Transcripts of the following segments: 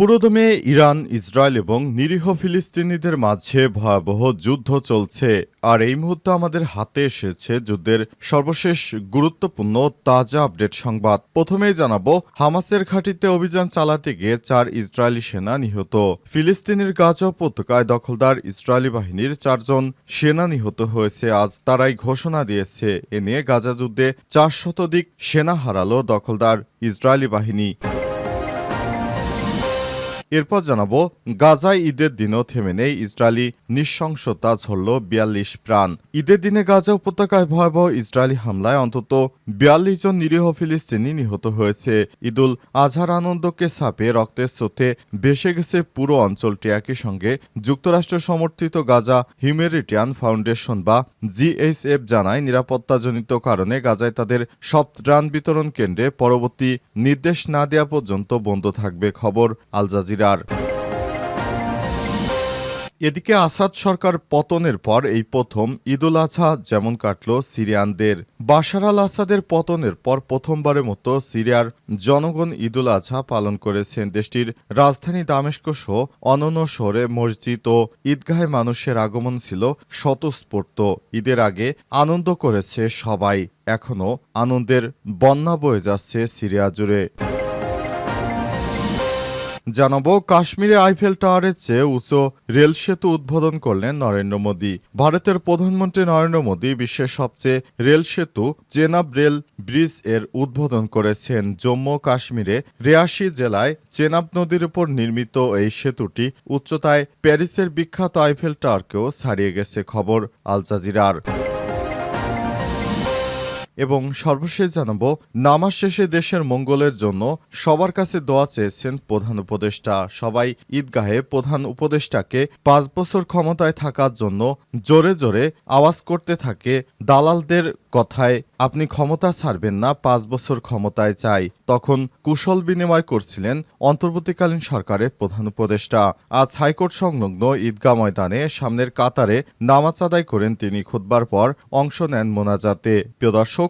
পুরোদমে Iran, Israel এবং নিরীহ ফিলিস্তিনিদের মাঝে ভয়াবহ যুদ্ধ চলছে। আর এই মুহূর্তে আমাদের হাতে এসেছে যুদ্ধের সর্বশেষ গুরুত্বপূর্ণ তাজা আপডেট সংবাদ। প্রথমেই জানাব, হামাসের ঘাঁটিতে অভিযান চালাতে গিয়ে চার ইসরায়েলি সেনা নিহত। ফিলিস্তিনের গাজা উপত্যকায় দখলদার ইসরায়েলি বাহিনীর চারজন সেনা নিহত হয়েছে। আজ তারাই ঘোষণা দিয়েছে, এ নিয়ে গাজা যুদ্ধে চার শতাধিক সেনা হারালো দখলদার ইসরায়েলি বাহিনী। এরপর জানাব, গাজায় ঈদের দিনও থেমে নেই, ইসরায়েলি নৃশংসতা ঝরল বিয়াল্লিশ প্রাণ। ঈদের দিনে গাজা উপত্যকায় ভয়াবহ ইসরায়েলি হামলায় অন্তত বিয়াল্লিশ জন নিরীহ ফিলিস্তিনি নিহত হয়েছে। ঈদুল আজহার আনন্দকে ছাপে রক্তের স্রোতে ভেসে গেছে পুরো অঞ্চলটি। একই সঙ্গে যুক্তরাষ্ট্র সমর্থিত গাজা হিউম্যানিটিয়ান ফাউন্ডেশন বা জিএইচএফ জানায়, নিরাপত্তাজনিত কারণে গাজায় তাদের সব ত্রাণ বিতরণ কেন্দ্রে পরবর্তী নির্দেশ না দেওয়া পর্যন্ত বন্ধ থাকবে। খবর আল জাজিরার এদিকে আসাদ সরকার পতনের পর এই প্রথম ঈদুল আজহা যেমন কাটল সিরিয়ানদের। বাশার আল আসাদের পতনের পর প্রথমবারের মতো সিরিয়ার জনগণ ঈদুল আজহা পালন করেছেন দেশটির রাজধানী দামেস্ক সহ অনন্য শহরে মসজিদ ও ঈদগাহে মানুষের আগমন ছিল স্বতঃস্ফূর্ত। ঈদের আগে আনন্দ করেছে সবাই, এখনও আনন্দের বন্যা বয়ে যাচ্ছে সিরিয়া জুড়ে। জানাব, কাশ্মীরে আইফেল টাওয়ারের চেয়ে উঁচু রেল সেতু উদ্বোধন করলেন নরেন্দ্র মোদী। ভারতের প্রধানমন্ত্রী নরেন্দ্র মোদী বিশ্বের সবচেয়ে রেল সেতু চেনাব রেল ব্রিজের উদ্বোধন করেছেন। জম্মু কাশ্মীরে রেয়াসি জেলায় চেনাব নদীর উপর নির্মিত এই সেতুটি উচ্চতায় প্যারিসের বিখ্যাত আইফেল টাওয়ারকেও ছাড়িয়ে গেছে খবর আল জাজিরার। এবং সর্বশেষ জানাব, নামাজ শেষে দেশের মঙ্গলের জন্য সবার কাছে দোয়া চেয়েছেন প্রধান উপদেষ্টা। সবাই ঈদগাহে প্রধান উপদেষ্টাকে পাঁচ বছর ক্ষমতায় থাকার জন্য জোরে জোরে আওয়াজ করতে থাকে। দালালদের কথায়, আপনি ক্ষমতা ছাড়বেন না, পাঁচ বছর ক্ষমতায় চাই। তখন কুশল বিনিময় করছিলেন অন্তর্বর্তীকালীন সরকারের প্রধান উপদেষ্টা। আজ হাইকোর্ট সংলগ্ন ঈদগাহ ময়দানে সামনের কাতারে নামাজ আদায় করেন তিনি। খুতবার পর অংশ নেন মোনাজাতে। প্রিয় দর্শক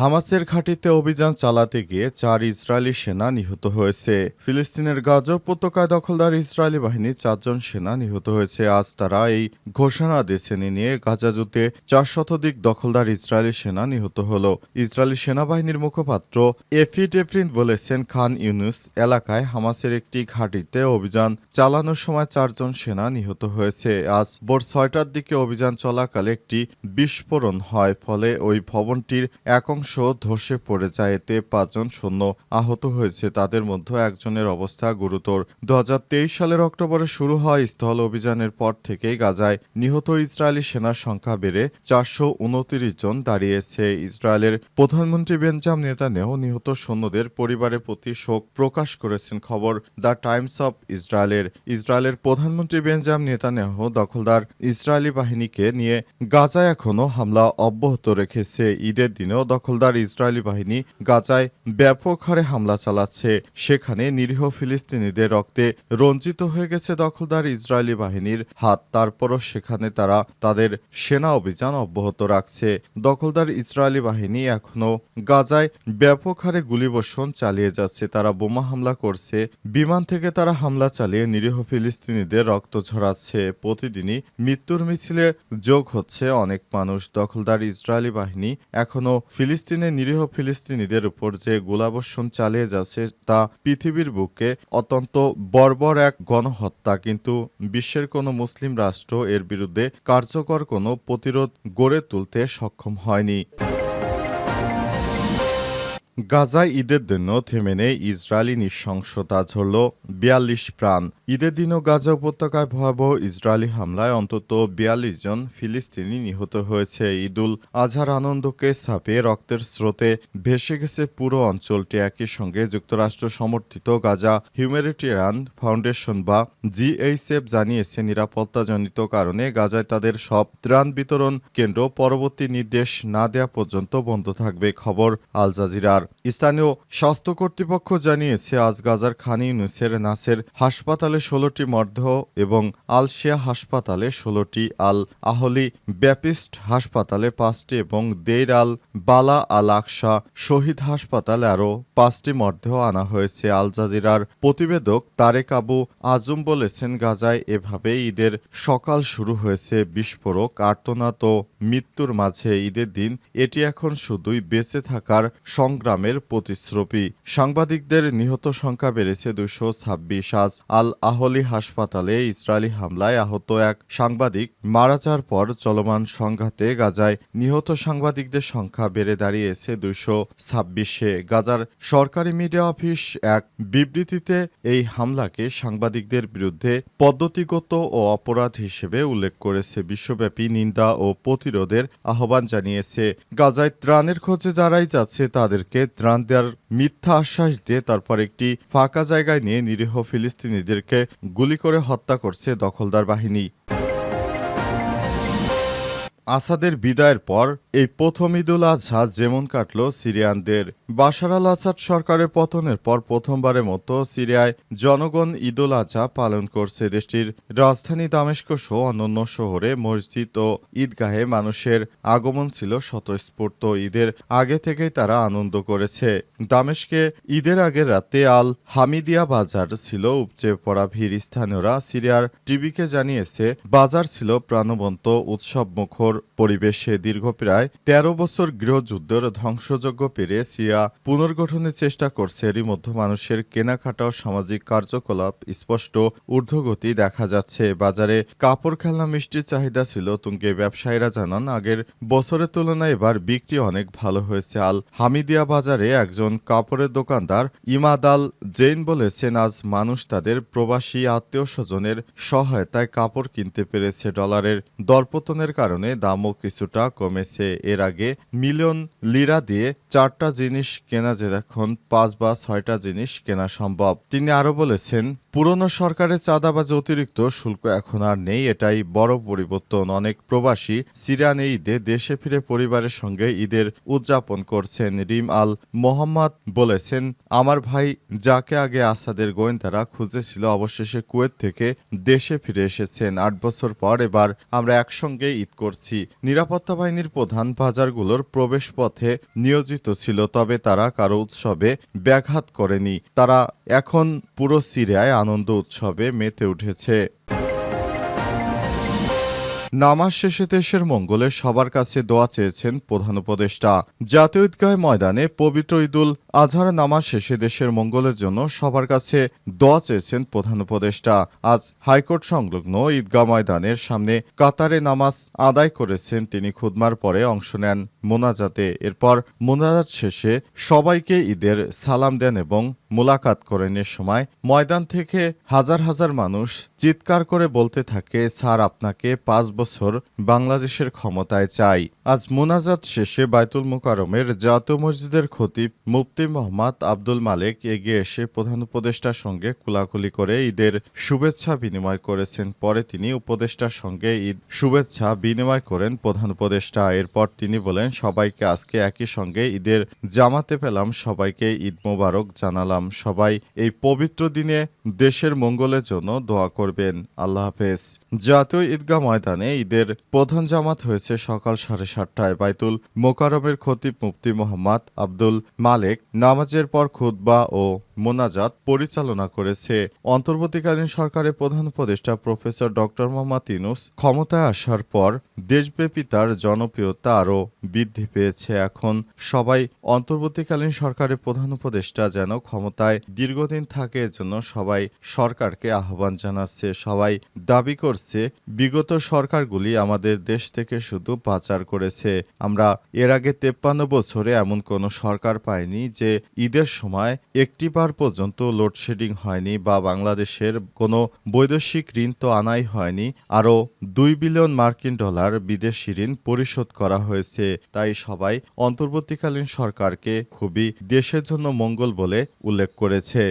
হামাসের ঘাঁটিতে অভিযান চালাতে গিয়ে চার ইসরায়েলি সেনা নিহত হয়েছে। ফিলিস্তিনের গাজা উপত্যকায় দখলদার ইসরায়েলি বাহিনীর চারজন সেনা নিহত হয়েছে। আজ তারা এই ঘোষণা দিয়েছেন, এ নিয়ে গাজা যুদ্ধে চার শতাধিক দখলদার ইসরায়েলি সেনা নিহত হল। ইসরায়েলি সেনাবাহিনীর মুখপাত্র এফি ডেফরিন বলেছেন, খান ইউনুস এলাকায় হামাসের একটি ঘাঁটিতে অভিযান চালানোর সময় চারজন সেনা নিহত হয়েছে। আজ ভোর ছয়টার দিকে অভিযান চলাকালে একটি বিস্ফোরণ হয়, ফলে ওই ভবনটির এক অংশ ধসে পড়ে যায়। এতে পাঁচজন সৈন্য আহত হয়েছে। তাদের মধ্যে একজনের অবস্থা গুরুতর। দু সালের অক্টোবরে শুরু হয় স্থল অভিযানের পর থেকেই গাজায় নিহত ইসরায়েলি সেনার সংখ্যা বেড়ে চারশো উনত্রিশ জন দাঁড়িয়েছে। ইসরায়েলের প্রধানমন্ত্রী বেঞ্জাম নেতানেহ নিহত সৈন্যদের পরিবারের প্রতি শোক প্রকাশ করেছেন। খবর দ্য টাইমস অব ইসরায়েলের। ইসরায়েলের প্রধানমন্ত্রী বেঞ্জাম নেতানেহ দখলদার ইসরায়েলি বাহিনীকে নিয়ে গাজায় এখনও হামলা অব্যাহত রেখেছে। ঈদের দিনেও দখলদার ইসরায়েলি বাহিনী গাজায় ব্যাপক হারে হামলা চালাচ্ছে। সেখানে নিরীহ ফিলিস্তিনিদের রক্তে রঞ্জিত হয়ে গেছে দখলদার ইসরায়েলি বাহিনীর হাত। তারপরও সেখানে তারা তাদের সেনা অভিযান অব্যাহত রাখছে। দখলদার ইসরায়েলি বাহিনী এখনও গাজায় ব্যাপক হারে গুলিবর্ষণ চালিয়ে যাচ্ছে। তারা বোমা হামলা করছে। বিমান থেকে তারা হামলা চালিয়ে নিরীহ ফিলিস্তিনিদের রক্ত ঝরাচ্ছে। প্রতিদিনই মৃত্যুর মিছিলে যোগ হচ্ছে অনেক মানুষ। দখলদার ইসরায়েলি বাহিনী এখনও ফিলিস্তিনের নিরীহ ফিলিস্তিনিদের উপর যে গোলাবর্ষণ চালিয়ে যাচ্ছে তা পৃথিবীর বুকে অত্যন্ত বর্বর এক গণহত্যা। কিন্তু বিশ্বের কোনো মুসলিম রাষ্ট্র এর বিরুদ্ধে কার্যকর কোনো প্রতিরোধ গড়ে তুলতে সক্ষম হয়নি। গাজায় ঈদের দিনও থেমে নেই ইসরায়েলি নৃশংসতা ঝরল বিয়াল্লিশ প্রাণ। ঈদের দিনও গাজা উপত্যকায় ভয়াবহ ইসরায়েলি হামলায় অন্তত বিয়াল্লিশ জন ফিলিস্তিনি নিহত হয়েছে। ঈদুল আজহার আনন্দকে ছাপিয়ে রক্তের স্রোতে ভেসে গেছে পুরো অঞ্চলটি। একই সঙ্গে যুক্তরাষ্ট্র সমর্থিত গাজা হিউম্যানিটেরিয়ান ফাউন্ডেশন বা জিএইচএফ জানিয়েছে, নিরাপত্তাজনিত কারণে গাজায় তাদের সব ত্রাণ বিতরণ কেন্দ্র পরবর্তী নির্দেশ না দেওয়া পর্যন্ত বন্ধ থাকবে, খবর আল জাজিরার। স্থানীয় স্বাস্থ্য কর্তৃপক্ষ জানিয়েছে, আজ গাজার খান ইউনুসের নাসের হাসপাতালে ষোলোটি মর্দেহ এবং আলশিয়া হাসপাতালে ষোলোটি আল আহলি ব্যাপিস্ট হাসপাতালে পাঁচটি এবং দেইর আল বালা আল আকসা শহীদ হাসপাতালে আরও পাঁচটি মর্দেহ আনা হয়েছে। আল জাজিরার প্রতিবেদক তারেক আবু আজম বলেছেন, গাজায় এভাবে ঈদের সকাল শুরু হয়েছে, বিস্ফোরক, আর্তনাদ ও মৃত্যুর মাঝে ঈদের দিন এটি এখন শুধুই বেঁচে থাকার সংগ্রামের প্রতিশ্রুতি। সাংবাদিকদের নিহত সংখ্যা বেড়েছে দুশো ছাব্বিশ। আজ আল আহলি হাসপাতালে ইসরায়েলি হামলায় আহত এক সাংবাদিক মারা যাওয়ার পর চলমান সংঘাতে গাজায় নিহত সাংবাদিকদের সংখ্যা বেড়ে দাঁড়িয়েছে দুশো ছাব্বিশে। গাজার সরকারি মিডিয়া অফিস এক বিবৃতিতে এই হামলাকে সাংবাদিকদের বিরুদ্ধে পদ্ধতিগত ও অপরাধ হিসেবে উল্লেখ করেছে। বিশ্বব্যাপী নিন্দা ও প্রতিরোধের আহ্বান জানিয়েছে। গাজায় ত্রাণের খোঁজে যারাই যাচ্ছে তাদেরকে ত্রাণ দেওয়ার মিথ্যা আশ্বাস দিয়ে তারপর একটি ফাঁকা জায়গায় নিয়ে নিরীহ ফিলিস্তিনিদেরকে গুলি করে হত্যা করছে দখলদার বাহিনী। আসাদের বিদায়ের পর এই প্রথম ঈদুল আজহা যেমন কাটল সিরিয়ানদের। বাশার আল আসাদ সরকারের পতনের পর প্রথমবারের মতো সিরিয়ায় জনগণ ঈদুল আজহা পালন করছে দেশটির রাজধানী দামেস্ক সহ অন্যান্য শহরে মসজিদ ও ঈদগাহে মানুষের আগমন ছিল স্বতঃস্ফূর্ত ঈদের আগে থেকেই তারা আনন্দ করেছে। দামেস্কে ঈদের আগের রাতে আল হামিদিয়া বাজার ছিল উপচে পড়া ভিড়। স্থানীয়রা সিরিয়ার টিভিকে জানিয়েছে, বাজার ছিল প্রাণবন্ত উৎসব মুখর পরিবেশে দীর্ঘ প্রায় তেরো বছর গৃহযুদ্ধের ধ্বংসযজ্ঞ পেরিয়ে সিরিয়া পুনর্গঠনের চেষ্টা করছে। এরই মধ্যে মানুষের কেনাকাটা ও সামাজিক কার্যকলাপ স্পষ্ট ঊর্ধ্বগতি দেখা যাচ্ছে। বাজারে কাপড় খেলনা মিষ্টির চাহিদা ছিল তুঙ্গে। ব্যবসায়ীরা জানান, আগের বছরের তুলনায় এবার বিক্রি অনেক ভালো হয়েছে। আল হামিদিয়া বাজারে একজন কাপড়ের দোকানদার ইমাদ আল জৈন বলেছেন, আজ মানুষ তাদের প্রবাসী আত্মীয় স্বজনের সহায়তায় কাপড় কিনতে পেরেছে। ডলারের দরপতনের কারণে দামও কিছুটা কমেছে। এর আগে মিলিয়ন লিরা দিয়ে চারটা জিনিস কেনা যেরকম পাঁচ বা ছয়টা জিনিস কেনা সম্ভব। তিনি আরও বলেছেন পুরনো সরকারের চাঁদাবাজি অতিরিক্ত শুল্ক এখন আর নেই, এটাই বড় পরিবর্তন। অনেক প্রবাসী সিরিয়ান ঈদে দেশে ফিরে পরিবারের সঙ্গে ঈদের উদযাপন করছেন। রিম আল মোহাম্মদ বলেছেন, আমার ভাই যাকে আগে আসাদের গোয়েন্দারা খুঁজেছিল, অবশেষে কুয়েত থেকে দেশে ফিরে এসেছেন। আট বছর পর এবার আমরা একসঙ্গে ঈদ করছি। নিরাপত্তা বাহিনীর প্রধান বাজারগুলোর প্রবেশ পথে নিয়োজিত ছিল, তবে তারা কারও উৎসবে ব্যাঘাত করেনি। তারা এখন পুরো সিরিয়ায় আনন্দ উৎসবে মেতে উঠেছে। নামাজ শেষে দেশের মঙ্গলে সবার কাছে দোয়া চেয়েছেন প্রধান উপদেষ্টা। জাতীয় ঈদগাহ ময়দানে পবিত্র ঈদুল আজহার নামাজ শেষে দেশের মঙ্গলের জন্য সবার কাছে দোয়া চেয়েছেন প্রধান উপদেষ্টা। আজ হাইকোর্ট সংলগ্ন ঈদগাহ ময়দানের সামনে কাতারে নামাজ আদায় করেছেন তিনি। খুদমার পরে অংশ নেন। মোনাজাতে। এরপর মোনাজাত শেষে সবাইকে ঈদের সালাম দেন এবং মোলাকাত করেন। এ সময় ময়দান থেকে হাজার হাজার মানুষ চিৎকার করে বলতে থাকে, স্যার, আপনাকে পাঁচ বছর বাংলাদেশের ক্ষমতায় চাই। আজ মোনাজাত শেষে বাইতুল মুকারমের জাতীয় মসজিদের খতিব মুফতি মোহাম্মদ আব্দুল মালেক এগিয়ে এসে প্রধান উপদেষ্টার সঙ্গে কুলাকুলি করে ঈদের শুভেচ্ছা বিনিময় করেছেন। পরে তিনি উপদেষ্টার সঙ্গে ঈদ শুভেচ্ছা বিনিময় করেন প্রধান উপদেষ্টা। এরপর তিনি বলেন সবাইকে আজকে একই সঙ্গে ঈদের জামাতে পেলাম সবাইকে ঈদ মোবারক জানালাম। সবাই এই পবিত্র দিনে দেশের মঙ্গলের জন্য দোয়া করবেন। আল্লাহ হাফেজ। জাতীয় ঈদগাহ ময়দানে ঈদের প্রধান জামাত হয়েছে সকাল সাড়ে সাতটায় বাইতুল মোকারমের খতিব মুফতি মোহাম্মদ আব্দুল মালেক। নামাজের পর খুতবা ও মোনাজাত পরিচালনা করেছে। অন্তর্বর্তীকালীন সরকারের প্রধান উপদেষ্টা প্রফেসর ডক্টর মোহাম্মদ ইনুস ক্ষমতায় আসার পর দেশব্যাপী তার জনপ্রিয়তা আরও বৃদ্ধি পেয়েছে। এখন সবাই অন্তর্বর্তীকালীন সরকারের প্রধান উপদেষ্টা যেন ক্ষমতায় দীর্ঘদিন থাকে, এজন্য সবাই সরকারকে আহ্বান জানাচ্ছে। সবাই দাবি করছে, বিগত সরকারগুলি আমাদের দেশ থেকে শুধু পাচার করেছে। আমরা এর আগে তেপ্পান্ন বছরে এমন কোনো সরকার পাইনি যে ঈদের সময় একটিবার পর্যন্ত লোডশেডিং হয়নি বা বাংলাদেশের কোনো বৈদেশিক ঋণ তো আনাই হয়নি। আরও দুই বিলিয়ন মার্কিন ডলার বিদেশি ঋণ পরিশোধ করা হয়েছে। তাই সবাই অন্তর্বর্তীকালীন সরকারকে খুবই দেশের জন্য মঙ্গল বলে উল্লেখ করেছে।